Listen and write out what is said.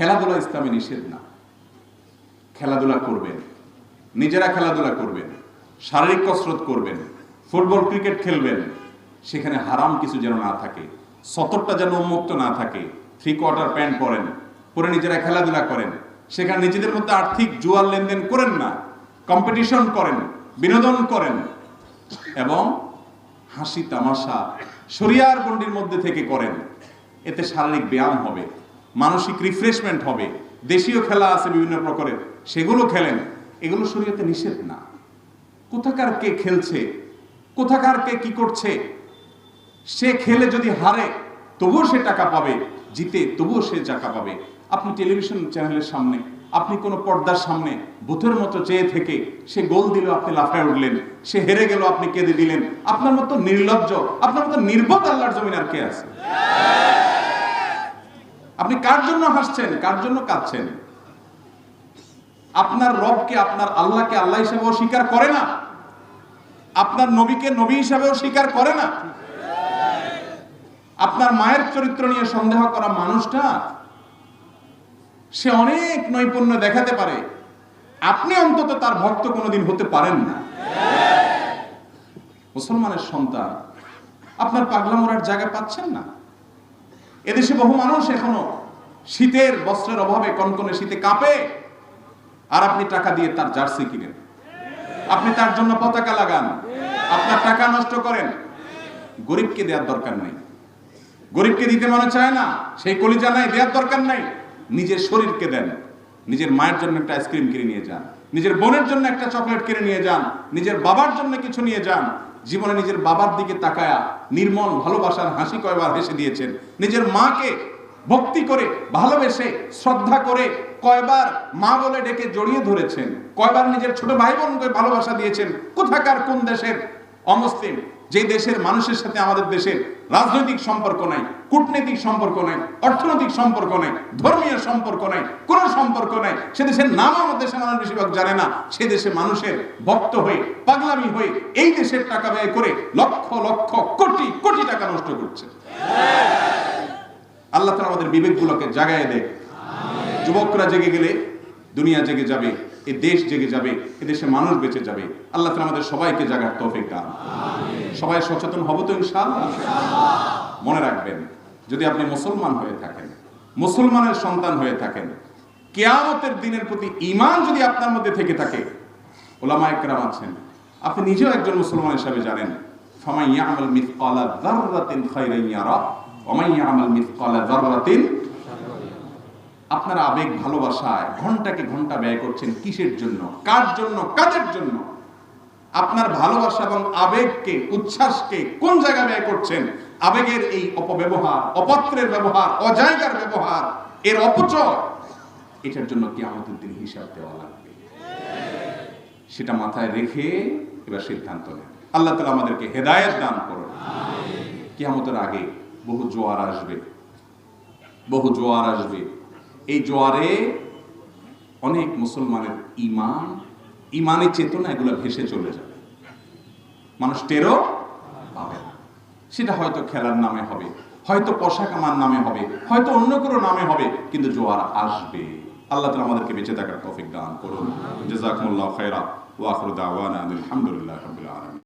খেলাধুলা ইসলামে নিষেধ না। খেলাধুলা করবেন। নিজেরা খেলাধুলা করবেন। শারীরিক কসরত করবেন। ফুটবল, ক্রিকেট খেলবেন। সেখানে হারাম কিছু যেন না থাকে। সতরটা যেন উন্মুক্ত না থাকে। থ্রি কোয়ার্টার প্যান্ট পরেন। পরে নিজেরা খেলাধুলা করেন। সেখানে নিজেদের মধ্যে আর্থিক জুয়ার লেনদেন করেন না। কম্পিটিশন করেন। বিনোদন করেন। এবং হাসি তামাশা শরিয়ার গণ্ডির মধ্যে থেকে করেন। এতে শারীরিক ব্যায়াম হবে। মানসিক রিফ্রেশমেন্ট হবে। দেশীয় খেলা আছে বিভিন্ন প্রকারের, সেগুলো খেলেন। এগুলো শরীয়তে নিষেধ না। কোথাকার কে খেলছে? কোথাকার কে কি করছে? সে খেলে যদি হারে, তবুও সে টাকা পাবে। জিতে, তবুও সে টাকা পাবে। আপনি টেলিভিশন চ্যানেলের সামনে, আপনি কোনো পর্দার সামনে, বুথের মতো চেয়ে থেকে সে গোল দিল, আপনি লাফায় উঠলেন। সে হেরে গেল, আপনি কেঁদে দিলেন। আপনার মতো নির্লজ্জ, আপনার মতো নির্বোধ আল্লাহর জমিন আর কে আছে? আপনি কার জন্য হাসছেন? কার জন্য কাঁদছেন? আপনার রবকে, আপনার আল্লাহকে আল্লাহ হিসেবেও স্বীকার করে না? আপনার নবীকে নবী হিসাবেও স্বীকার করে না? আপনার মায়ের চরিত্র নিয়ে সন্দেহ করা মানুষটা, সে অনেক নৈপুণ্য দেখাতে পারে। আপনি অন্তত তার ভক্ত কোনোদিন হতে পারেন না। মুসলমানের সন্তান, আপনার পাগলা মোড়ার জায়গা পাচ্ছেন না? এদেশে বহু মানুষ এখনও শীতের বস্ত্রের অভাবে কনকনে শীতে কাঁপে, আর আপনি টাকা দিয়ে তার জার্সি কিনেন। আপনি তার জন্য পতাকা লাগান। আপনার টাকা নষ্ট করেন। গরিবকে দেওয়ার দরকার নেই। গরিবকে দিতে মনে চায় না, সেই কলিজা নাই দেওয়ার দরকার নাই। নিজের শরীরকে দেন। নিজের মায়ের জন্য একটা আইসক্রিম কিনে নিয়ে যান। নিজের বোনের জন্য একটা চকলেট কিনে নিয়ে যান। নিজের বাবার জন্য কিছু নিয়ে যান। জীবনে নিজের বাবার দিকে তাকায়া নির্মল, ভালোবাসার হাসি কয়বার হেসে দিয়েছেন। নিজের মাকে ভক্তি করে, ভালোবেসে, শ্রদ্ধা করে কয়বার মা বলে ডেকে জড়িয়ে ধরেছেন, কয়বার নিজের ছোট ভাই বোনকে ভালোবাসা দিয়েছেন, কোথাকার কোন দেশের? অমুসলিম, যে দেশের মানুষের সাথে আমাদের দেশের রাজনৈতিক সম্পর্ক নাই, কূটনৈতিক সম্পর্ক নাই, অর্থনৈতিক সম্পর্ক নাই, ধর্মীয় সম্পর্ক নাই, কোনো সম্পর্ক নাই, সে দেশের নাম আমাদের দেশের মানুষ বেশিরভাগ জানে না, সে দেশে মানুষের ভক্ত হয়ে, পাগলামি হয়ে, এই দেশের টাকা ব্যয় করে লক্ষ লক্ষ কোটি কোটি টাকা নষ্ট করছে। আল্লাহ তালা আমাদের বিবেকগুলোকে জাগায় দেয় যুবকরা জেগে গেলে দুনিয়া জেগে যাবে এ দেশ জেগে যাবে এ দেশে মানুষ বেঁচে যাবে। আল্লাহ তালা আমাদের সবাইকে জাগার তৌফিক দান। সবাই সচেতন হব তো ইনশাআল্লাহ। মনে রাখবেন যদি আপনি মুসলমান হয়ে থাকেন মুসলমানের সন্তান হয়ে থাকেন কেয়ামতের দিনের প্রতি ঈমান যদি আপনার মধ্যে থেকে থাকে ওলামা একরাম আছেন। আপনি নিজেও একজন মুসলমান হিসাবে জানেন। ফামাই ইয়ামাল মিথকালা যাররাতিন খায়রান ইয়ারা। যাররাতিন, আপনার আবেগ, ভালোবাসায় ঘন্টাকে ঘণ্টা ব্যয় করছেন কিসের জন্য? কার জন্য? কাদের জন্য? আপনার ভালোবাসা এবং আবেগকে, উচ্ছ্বাসকে কোন জায়গায় ব্যয় করছেন? আবেগের এই অপব্যবহার, অপাত্রের ব্যবহার, অজায়গার ব্যবহার, এর অপচয়, এটার জন্য কি আমাদের দিন হিসাব দেওয়া লাগবে। সেটা মাথায় রেখে এবার সিদ্ধান্ত নেন। আল্লাহ তালা আমাদেরকে হেদায়েত দান করুন। কিয়ামতের আগে বহু জোয়ার আসবে। বহু জোয়ার আসবে। এই জোয়ারে অনেক মুসলমানের ইমান ইমানে চেতনা এগুলো ভেসে চলে যাবে। মানুষ টেরও পাবে না। সেটা হয়তো খেলার নামে হবে, হয়তো পোশাক আমার নামে হবে, হয়তো অন্য কোনো নামে হবে, কিন্তু জোয়ার আসবে। আল্লাহ তালা আমাদেরকে বেঁচে থাকার তৌফিক দান করুন। জাজাকুমুল্লাহ খায়রা ওয়া আখিরু দাওয়ানা আলহামদুলিল্লাহ